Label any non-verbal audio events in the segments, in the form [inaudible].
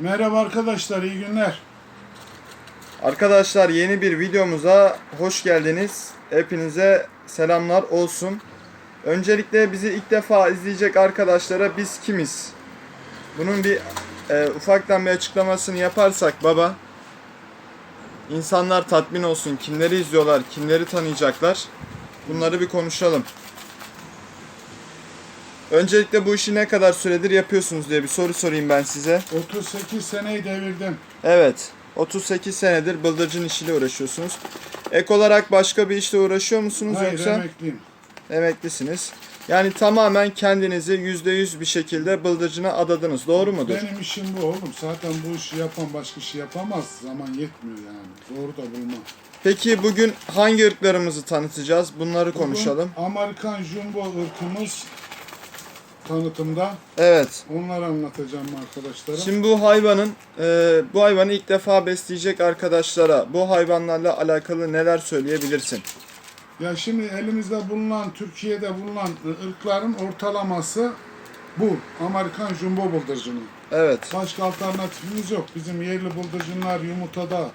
Merhaba arkadaşlar, iyi günler. Arkadaşlar yeni bir videomuza hoş geldiniz. Hepinize selamlar olsun. Öncelikle bizi ilk defa izleyecek arkadaşlara biz kimiz? Bunun bir e, ufaktan bir açıklamasını yaparsak baba. İnsanlar tatmin olsun. Kimleri izliyorlar, kimleri tanıyacaklar. Bunları bir konuşalım. Öncelikle bu işi ne kadar süredir yapıyorsunuz diye bir soru sorayım ben size. 38 seneyi devirdim. Evet. 38 senedir bıldırcın işiyle uğraşıyorsunuz. Ek olarak başka bir işle uğraşıyor musunuz Hayır, yoksa emekliyim. emeklisiniz? Yani tamamen kendinizi %100 bir şekilde bıldırcına adadınız. Doğru mudur? Benim işim bu oğlum. Zaten bu işi yapan başka işi yapamaz. Zaman yetmiyor yani. Doğru da bulmam. Peki bugün hangi ırklarımızı tanıtacağız? Bunları Bugün konuşalım. Amerikan Jumbo ırkımız tanıtımda. Evet. Onları anlatacağım arkadaşlara. Şimdi bu hayvanın, e, bu hayvanı ilk defa besleyecek arkadaşlara bu hayvanlarla alakalı neler söyleyebilirsin? Ya şimdi elimizde bulunan, Türkiye'de bulunan ırkların ortalaması bu. Amerikan Jumbo bıldırcını. Evet. Başka alternatifimiz yok. Bizim yerli bıldırcınlar yumurtada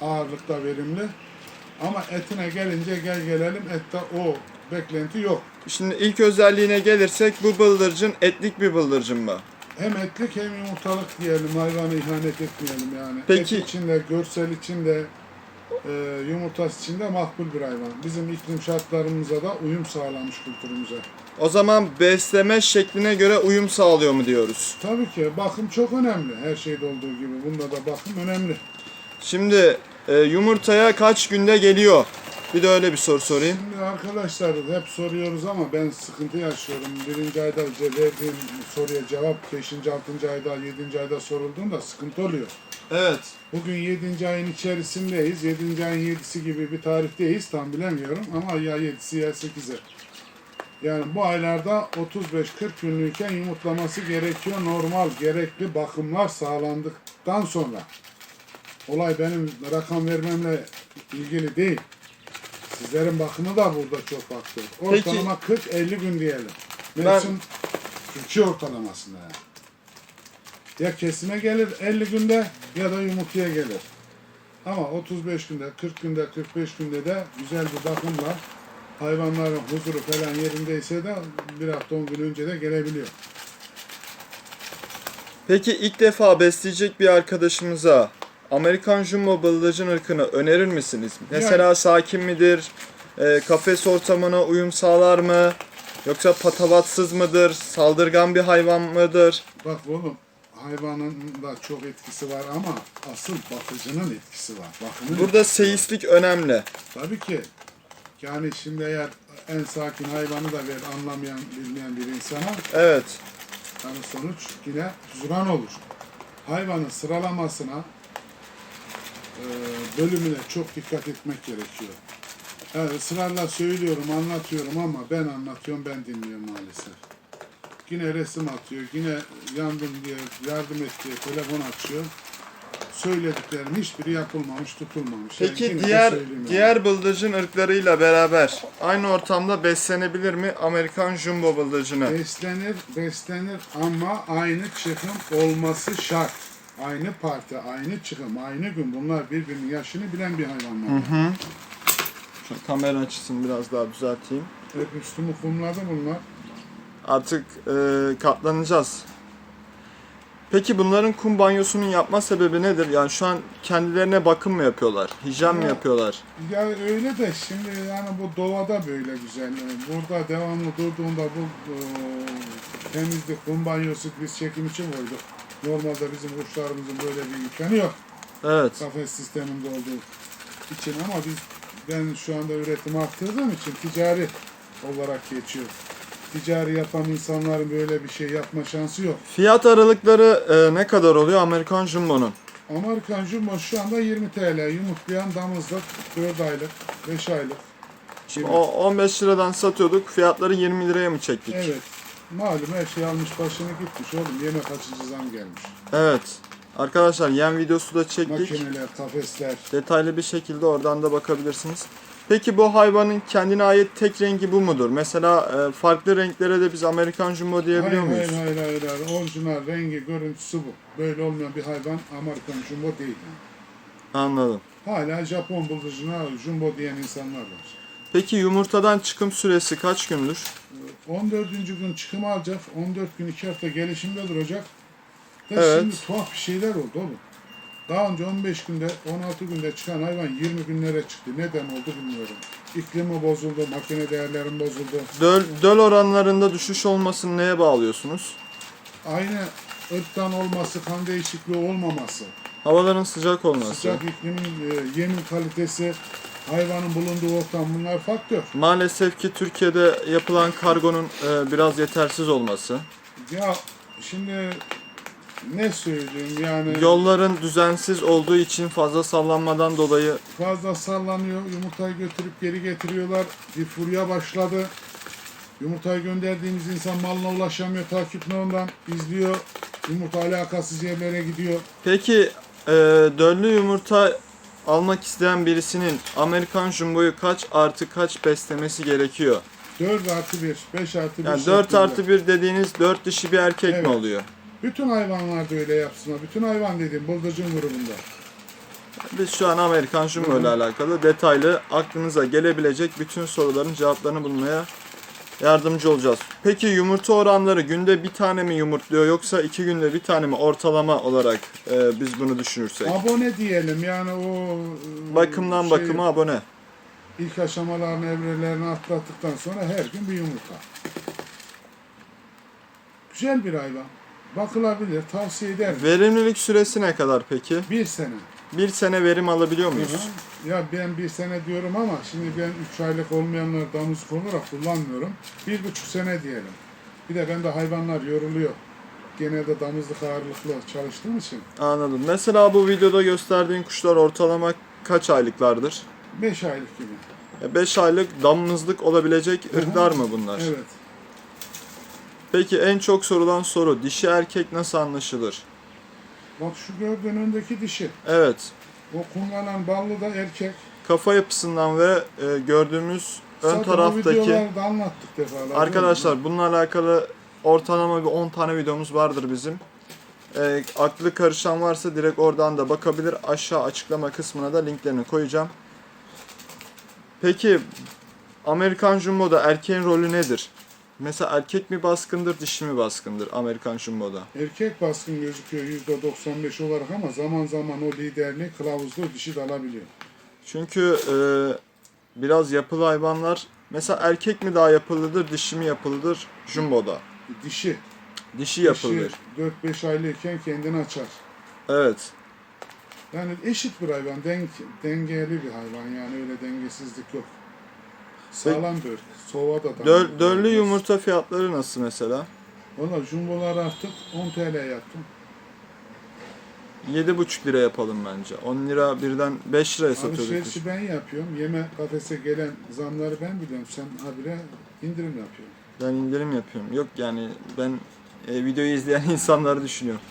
ağırlıkta verimli. Ama etine gelince gel gelelim ette o beklenti yok. Şimdi ilk özelliğine gelirsek bu bıldırcın etlik bir bıldırcın mı? Hem etlik hem yumurtalık diyelim hayvana ihanet etmeyelim yani. Peki- Et içinde, görsel içinde, e, yumurtası içinde makbul bir hayvan. Bizim iklim şartlarımıza da uyum sağlamış kültürümüze. O zaman besleme şekline göre uyum sağlıyor mu diyoruz? Tabii ki bakım çok önemli. Her şeyde olduğu gibi bunda da bakım önemli. Şimdi e, yumurtaya kaç günde geliyor? Bir de öyle bir soru sorayım. Şimdi arkadaşlar hep soruyoruz ama ben sıkıntı yaşıyorum. Birinci ayda verdiğim soruya cevap 5. 6. ayda 7. ayda sorulduğunda sıkıntı oluyor. Evet. Bugün 7. ayın içerisindeyiz. 7. ayın 7'si gibi bir tarihteyiz tam bilemiyorum ama ya 7'si ya 8'i. Yani bu aylarda 35-40 günlüyken yumurtlaması gerekiyor. Normal gerekli bakımlar sağlandıktan sonra. Olay benim rakam vermemle ilgili değil. Sizlerin bakımı da burada çok. Peki- Ortalama 40-50 gün diyelim. Mevsim Türkiye ortalamasında yani. Ya kesime gelir 50 günde ya da yumurtaya gelir. Ama 35 günde, 40 günde, 45 günde de güzel bir bakımla hayvanların huzuru falan yerindeyse de bir hafta 10 gün önce de gelebiliyor. Peki ilk defa besleyecek bir arkadaşımıza Amerikan Jumbo bıldırcın ırkını önerir misiniz? Mesela sakin midir? E, kafes ortamına uyum sağlar mı? Yoksa patavatsız mıdır? Saldırgan bir hayvan mıdır? Bak oğlum hayvanın da çok etkisi var ama asıl bakıcının etkisi var. Bakımın Burada seyislik önemli. Tabii ki. Yani şimdi eğer en sakin hayvanı da ver anlamayan, bilmeyen bir insana Evet. yani sonuç yine hüzran olur. Hayvanın sıralamasına, bölümüne çok dikkat etmek gerekiyor. Yani ısrarla söylüyorum, anlatıyorum ama ben anlatıyorum, ben dinliyorum maalesef. Yine resim atıyor, yine yandım diye, yardım et diye telefon açıyor. Söylediklerim hiçbiri yapılmamış, tutulmamış. Yani Peki de diğer yani. diğer bıldırcın ırklarıyla beraber aynı ortamda beslenebilir mi Amerikan Jumbo bıldırcını? Beslenir, beslenir ama aynı çıkım olması şart. Aynı parti, aynı çıkım, aynı gün. Bunlar birbirinin yaşını bilen bir hayvanlar. Şu kamera açısını biraz daha düzelteyim. Hep üstümü kumladı bunlar. Artık e, katlanacağız. Peki bunların kum banyosunun yapma sebebi nedir? Yani şu an kendilerine bakım mı yapıyorlar? Hijyen mi Ya. yapıyorlar? Ya öyle de şimdi yani bu doğada böyle güzel. Yani Burada devamlı durduğunda bu e, temizlik, kum banyosu biz çekim için koyduk. Normalde bizim kuşlarımızın böyle bir imkanı yok. Evet. kafes sisteminde olduğu için ama biz ben şu anda üretimi arttırdığım için ticari olarak geçiyor. Ticari yapan insanların böyle bir şey yapma şansı yok. Fiyat aralıkları e, ne kadar oluyor Amerikan Jumbo'nun? Amerikan Jumbo şu anda 20 TL yumurtlayan damızlık 4 aylık, 5 aylık. Şimdi o 15 liradan satıyorduk. Fiyatları 20 liraya mı çektik? Evet. Malum her şey almış başını gitmiş oğlum. Yemek açıcı zam gelmiş. Evet. Arkadaşlar yem videosu da çektik. Makineler, kafesler. Detaylı bir şekilde oradan da bakabilirsiniz. Peki bu hayvanın kendine ait tek rengi bu mudur? Mesela e, farklı renklere de biz Amerikan Jumbo diyebiliyor hayır, muyuz? hayır, hayır, hayır, hayır. Orijinal rengi, görüntüsü bu. Böyle olmayan bir hayvan Amerikan Jumbo değil. Yani. Anladım. Hala Japon bıldırcına Jumbo diyen insanlar var. Peki yumurtadan çıkım süresi kaç gündür? 14. gün çıkım alacak, 14 gün 2 hafta gelişimde duracak. Da Evet. şimdi tuhaf bir şeyler oldu oğlum. Daha önce 15 günde, 16 günde çıkan hayvan 20 günlere çıktı. Neden oldu bilmiyorum. İklimi bozuldu, makine değerlerim bozuldu. Döl, döl oranlarında düşüş olmasını neye bağlıyorsunuz? Aynı ırktan olması, kan değişikliği olmaması, Havaların sıcak olması. sıcak iklimin, e, yemin kalitesi, hayvanın bulunduğu ortam bunlar faktör. Maalesef ki Türkiye'de yapılan kargonun e, biraz yetersiz olması. Ya şimdi ne söyleyeyim yani Yolların düzensiz olduğu için fazla sallanmadan dolayı fazla sallanıyor, yumurtayı götürüp geri getiriyorlar. Bir furya başladı. Yumurtayı gönderdiğimiz insan malına ulaşamıyor, takip ondan izliyor. Yumurta alakasız yerlere gidiyor. Peki e, döllü yumurta almak isteyen birisinin Amerikan Jumbo'yu kaç artı kaç beslemesi gerekiyor? 4 artı 1, 5 artı 1 Yani 4 artı 1 dediğiniz 4 dişi bir erkek Evet. mi oluyor? Bütün hayvanlarda öyle yapsınlar. Bütün hayvan dediğim bıldırcın grubunda. Biz şu an Amerikan Jumbo ile alakalı detaylı aklınıza gelebilecek bütün soruların cevaplarını bulmaya yardımcı olacağız. Peki yumurta oranları günde bir tane mi yumurtluyor yoksa iki günde bir tane mi ortalama olarak e, biz bunu düşünürsek? Abone diyelim yani o e, Bakımdan şey, bakıma abone. ilk aşamalarını, evrelerini atlattıktan sonra her gün bir yumurta. Güzel bir hayvan. Bakılabilir, tavsiye ederim. Verimlilik süresi ne kadar peki? Bir sene. Bir sene verim alabiliyor muyuz? Ya ben bir sene diyorum ama şimdi ben 3 aylık olmayanlar damızlık olarak kullanmıyorum. Bir buçuk sene diyelim. Bir de bende hayvanlar yoruluyor. Genelde damızlık ağırlıklı çalıştığım için Anladım. Mesela bu videoda gösterdiğin kuşlar ortalama kaç aylıklardır? 5 aylık gibi. 5 aylık damızlık olabilecek ırklar mı bunlar? Evet. Peki en çok sorulan soru dişi erkek nasıl anlaşılır? Bak şu gördüğün öndeki dişi. Evet. O kullanan ballı da erkek. Kafa yapısından ve e, gördüğümüz ön Zaten taraftaki videolarda anlattık defalarca. arkadaşlar bununla alakalı ortalama bir 10 tane videomuz vardır bizim. E, aklı karışan varsa direkt oradan da bakabilir. Aşağı açıklama kısmına da linklerini koyacağım. Peki Amerikan Jumbo'da erkeğin rolü nedir? Mesela erkek mi baskındır, dişi mi baskındır Amerikan Jumbo'da? Erkek baskın gözüküyor %95 olarak ama zaman zaman o liderliği kılavuzlu dişi de alabiliyor. Çünkü e, biraz yapılı hayvanlar mesela erkek mi daha yapılıdır, dişi mi yapılıdır Jumbo'da? Dişi. Dişi yapılıdır. Dişi 4-5 aylıkken kendini açar. Evet. Yani eşit bir hayvan, denk, dengeli bir hayvan yani öyle dengesizlik yok. Sağlam ırk. Sova da Döl, döllü yumurta fiyatları nasıl mesela? Valla jumbolar artık 10 TL yaptım. 7,5 lira yapalım bence. 10 lira birden 5 liraya satıyorduk. Alışverişi ben yapıyorum. Yeme kafese gelen zamları ben biliyorum. Sen habire indirim yapıyorsun. Ben indirim yapıyorum. Yok yani ben e, videoyu izleyen [laughs] insanları düşünüyorum.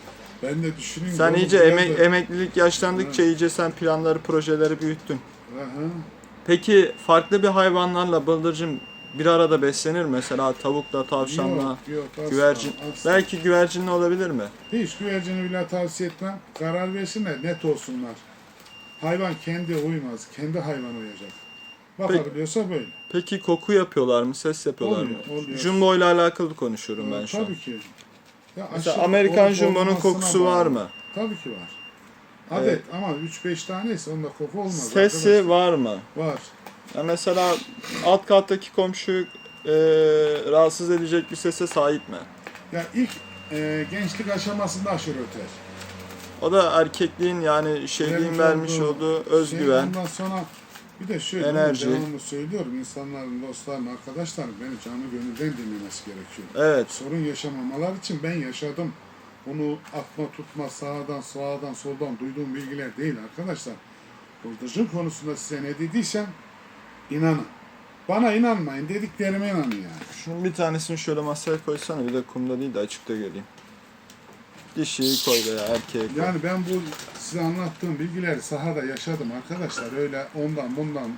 Ben de düşüneyim. Sen iyice emek, emeklilik yaşlandıkça iyice sen planları, projeleri büyüttün. Aha. Peki farklı bir hayvanlarla bıldırcın bir arada beslenir mi? mesela tavukla, tavşanla, Yok, yok, asla, güvercin. asla. Belki güvercinle olabilir mi? Hiç güvercini bile tavsiye etmem. Karar versinler, net olsunlar. Hayvan kendi uymaz, kendi hayvan uyacak. Bakabiliyorsa böyle. Peki koku yapıyorlar mı? Ses yapıyorlar mı? Oluyor, oluyor. Jumbo ile alakalı konuşuyorum ben Ee, şu an. Tabii ki. Ya Mesela Amerikan Jumbo'nun kokusu var mı? Tabii ki var. Adet ama 3-5 taneyse onda koku olmaz. Sesi arkadaş. var mı? var. Ya mesela alt kattaki komşu e, rahatsız edecek bir sese sahip mi? Ya ilk e, gençlik aşamasında aşırı öter. O da erkekliğin yani şeyliğin Vermiş vermiş olduğu olduğu Şey, özgüven. ondan sonra bir de şöyle Enerji. Devamlı söylüyorum insanların, dostlarım, arkadaşlarım beni canı gönülden dinlemesi gerekiyor. Evet. Sorun yaşamamalar için ben yaşadım. Bunu atma tutma sağdan sağdan soldan duyduğum bilgiler değil arkadaşlar. Bıldırcın konusunda size ne dediysem inanın. Bana inanmayın dediklerime inanın yani. Şunun bir tanesini şöyle masaya koysana bir de kumda değil de açıkta göreyim. Dişiyi koy veya erkeği koy. Yani ben bu size anlattığım bilgileri sahada yaşadım arkadaşlar. Öyle ondan bundan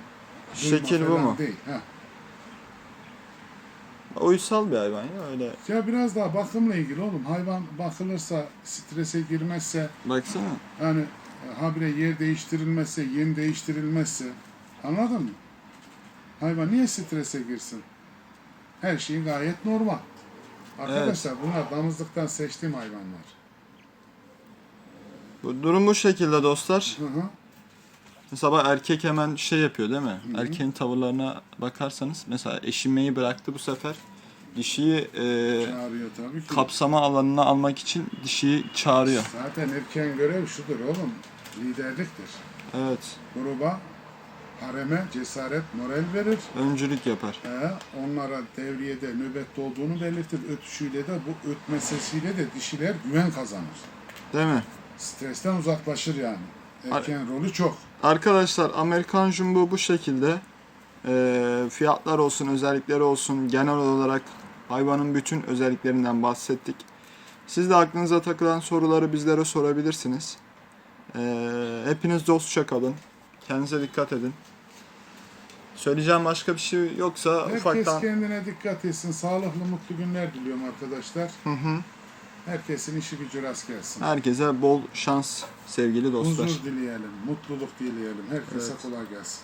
Şekil bu falan mu? Değil. Heh. Uysal bir hayvan ya öyle. Ya biraz daha bakımla ilgili oğlum. Hayvan bakılırsa, strese girmezse, Baksana. yani habire yer değiştirilmezse, yem değiştirilmezse anladın mı? Hayvan niye strese girsin? Her şey gayet normal. Arkadaşlar bunlar damızlıktan seçtiğim hayvanlar. Bu durum bu şekilde dostlar. Hı hı. Mesela erkek hemen şey yapıyor değil mi? Erkeğin tavırlarına bakarsanız mesela eşinmeyi bıraktı bu sefer. Dişiyi e, Çağırıyor tabii ki. kapsama alanına almak için dişiyi çağırıyor. Zaten erkeğin görev şudur oğlum. Liderliktir. Evet. Gruba, hareme cesaret, moral verir. Öncülük yapar. He, onlara devriyede nöbette olduğunu belirtir. Ötüşüyle de bu ötme sesiyle de dişiler güven kazanır. Değil mi? Stresten uzaklaşır yani. Erkeğin rolü çok. Arkadaşlar Amerikan Jumbo bu şekilde. Ee, fiyatlar olsun, özellikleri olsun, genel olarak hayvanın bütün özelliklerinden bahsettik. Siz de aklınıza takılan soruları bizlere sorabilirsiniz. Ee, hepiniz dostça kalın. Kendinize dikkat edin. Söyleyeceğim başka bir şey yoksa Herkes ufaktan... kendine dikkat etsin. Sağlıklı, mutlu günler diliyorum arkadaşlar. Hı hı. Herkesin işi gücü rast gelsin. Herkese bol şans sevgili dostlar. Huzur dileyelim, mutluluk dileyelim. Herkese Evet. kolay gelsin.